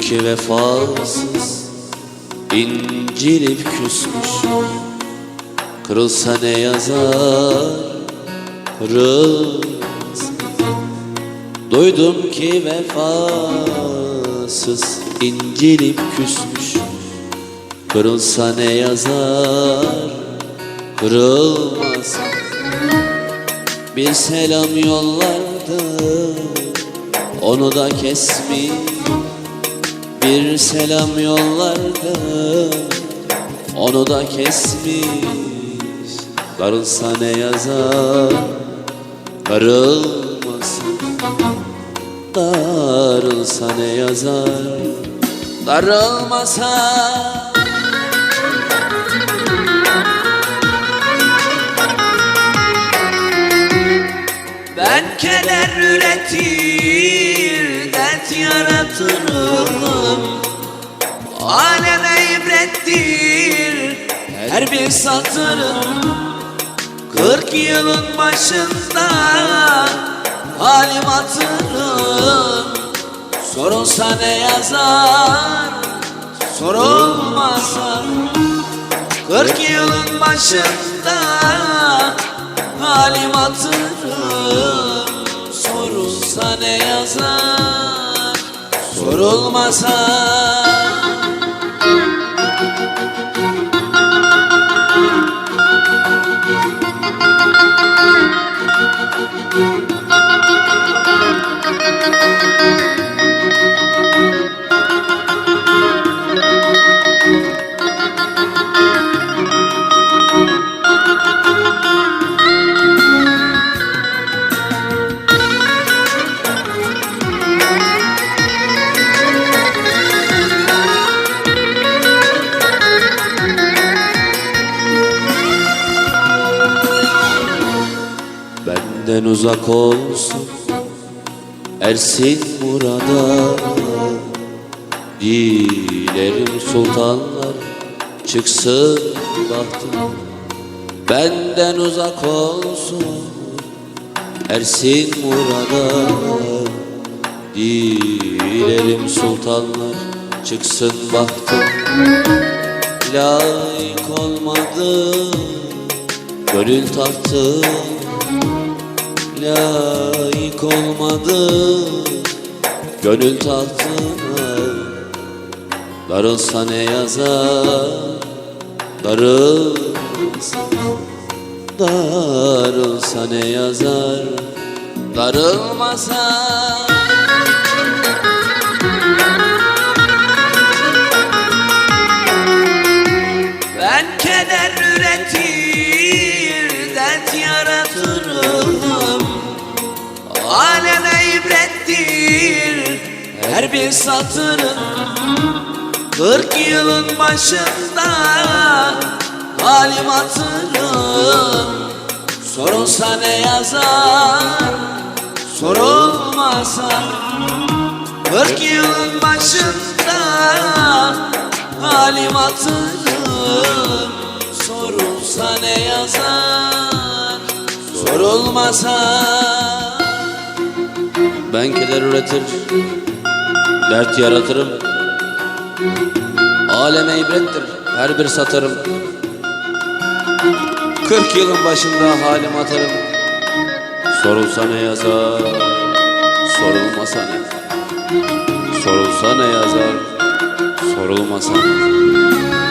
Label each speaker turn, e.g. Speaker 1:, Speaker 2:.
Speaker 1: ki vefasız incilip küsmüş. Kırılsa ne yazar kırılmaz Duydum ki vefasız incilip küsmüş. Kırılsa ne yazar kırılmaz? Bir selam yollardı onu da kesmiş Bir selam yollardı onu da kesmiş. Darılsa ne yazar darılmasın Darılsa ne yazar darılmasa Ben keder üretir, yaratırım. Aleme ibrettir her bir satırım. Kırk yılın başında halim hatırım. Sorulsa ne yazar, sorulmasa. Kırk yılın başında halim hatırım. Sorulsa ne yazar, sorulmasa Benden uzak olsun Ersin burada. Dilerim sultanlar Çıksın bahtım. Benden uzak olsun Ersin burada. Dilerim sultanlar Çıksın bahtım. Layık olmadı Gönül tahtı layık olmadı Gönül tahtına. Darılsa ne yazar Darılsa Darılsa ne yazar Darılmasa. Ben keder üretir, dert yaratırım. Aleme ibrettir her bir satırım Kırk yılın başında halim hatırım Sorulsa ne yazar, sorulmasa. Kırk yılın başında halim hatırım Sorulsa ne yazar Sorulmasa Ben keder üretir Dert yaratırım. Aleme ibrettir her bir satırım Kırk yılın başında halim atarım. Sorulsa ne yazar Sorulmasa ne Sorulsa ne yazar Sorulmasa ne